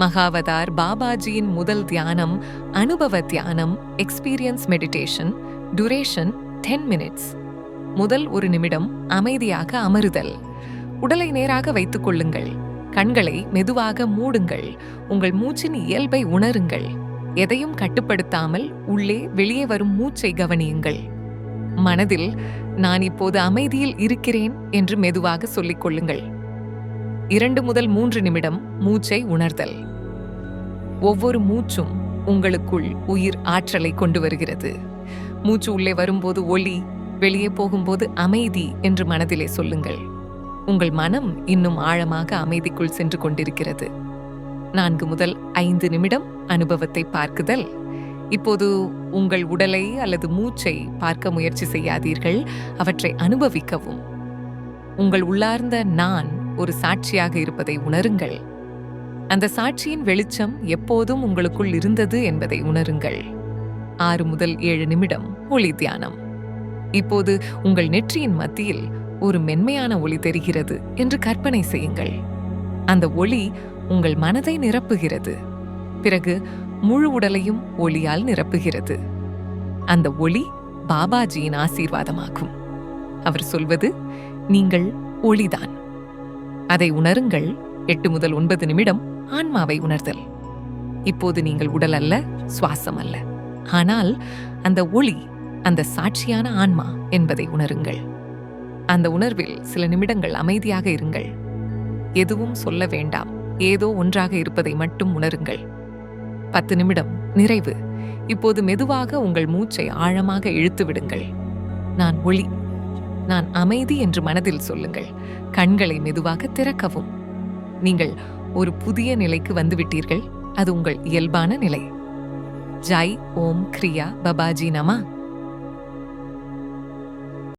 மகாவதார் பாபாஜியின் முதல் தியானம் அனுபவ தியானம் experience meditation duration ten minutes முதல் ஒரு நிமிடம் அமைதியாக அமருதல். உடலை நேராக வைத்துக் கொள்ளுங்கள். கண்களை மெதுவாக மூடுங்கள். உங்கள் மூச்சின் இயல்பை உணருங்கள். எதையும் கட்டுப்படுத்தாமல் உள்ளே வெளியே வரும் மூச்சை கவனியுங்கள். மனதில் நான் இப்போது அமைதியில் இருக்கிறேன் என்று மெதுவாக சொல்லிக் கொள்ளுங்கள். இரண்டு முதல் மூன்று நிமிடம் மூச்சை உணர்தல். ஒவ்வொரு மூச்சும் உங்களுக்குள் உயிர் ஆற்றலை கொண்டு வருகிறது. மூச்சு உள்ளே வரும்போது ஒளி வெளியே போகும்போது அமைதி என்று மனதிலே சொல்லுங்கள். உங்கள் மனம் இன்னும் ஆழமாக அமைதிக்குள் சென்று கொண்டிருக்கிறது. நான்கு முதல் ஐந்து நிமிடம் அனுபவத்தை பார்க்குதல். இப்போது உங்கள் உடலை அல்லது மூச்சை பார்க்க முயற்சி செய்யாதீர்கள். அவற்றை அனுபவிக்கவும். உங்கள் உள்ளார்ந்த நான் ஒரு சாட்சியாக இருப்பதை உணருங்கள். அந்த சாட்சியின் வெளிச்சம் எப்போதும் உங்களுக்குள் இருந்தது என்பதை உணருங்கள். ஆறு முதல் ஏழு நிமிடம் ஒளி தியானம். இப்போது உங்கள் நெற்றியின் மத்தியில் ஒரு மென்மையான ஒளி தெரிகிறது என்று கற்பனை செய்யுங்கள். அந்த ஒளி உங்கள் மனதை நிரப்புகிறது. பிறகு முழு உடலையும் ஒளியால் நிரப்புகிறது. அந்த ஒளி பாபாஜியின் ஆசீர்வாதமாகும். அவர் சொல்வது நீங்கள் ஒளிதான். அதை உணருங்கள். எட்டு முதல் ஒன்பது நிமிடம் ஆன்மாவை உணர்தல். இப்போது நீங்கள் உடல் அல்ல சுவாசம் அல்ல. ஆனால் அந்த ஒளி அந்த சாட்சியான ஆன்மா என்பதை உணருங்கள். அந்த உணர்வில் சில நிமிடங்கள் அமைதியாக இருங்கள். எதுவும் சொல்ல வேண்டாம். ஏதோ ஒன்றாக இருப்பதை மட்டும் உணருங்கள். பத்து நிமிடம் நிறைவு. இப்போது மெதுவாக உங்கள் மூச்சை ஆழமாக இழுத்து விடுங்கள். நான் ஒளி நான் அமைதி என்று மனதில் சொல்லுங்கள். கண்களை மெதுவாக திறக்கவும். நீங்கள் ஒரு புதிய நிலைக்கு வந்துவிட்டீர்கள். அது உங்கள் இயல்பான நிலை. ஜாய் ஓம் கிரியா பபாஜி நமா.